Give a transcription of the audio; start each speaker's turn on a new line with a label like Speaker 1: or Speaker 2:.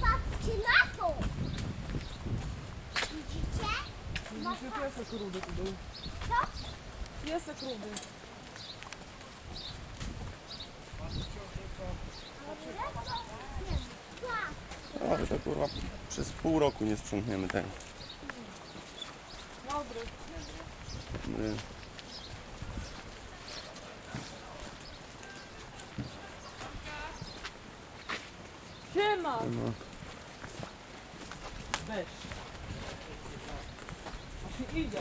Speaker 1: Patrzcie na to! Widzicie?
Speaker 2: Widzicie, piesek rudy tu był.
Speaker 1: Co?
Speaker 2: Piesek rudy.
Speaker 1: Tak.
Speaker 3: Ale to kurwa przez pół roku nie sprzątniemy tego.
Speaker 2: Dobry.
Speaker 3: My-
Speaker 2: Siema!
Speaker 3: No,
Speaker 2: Deszcz. Właśnie idzie.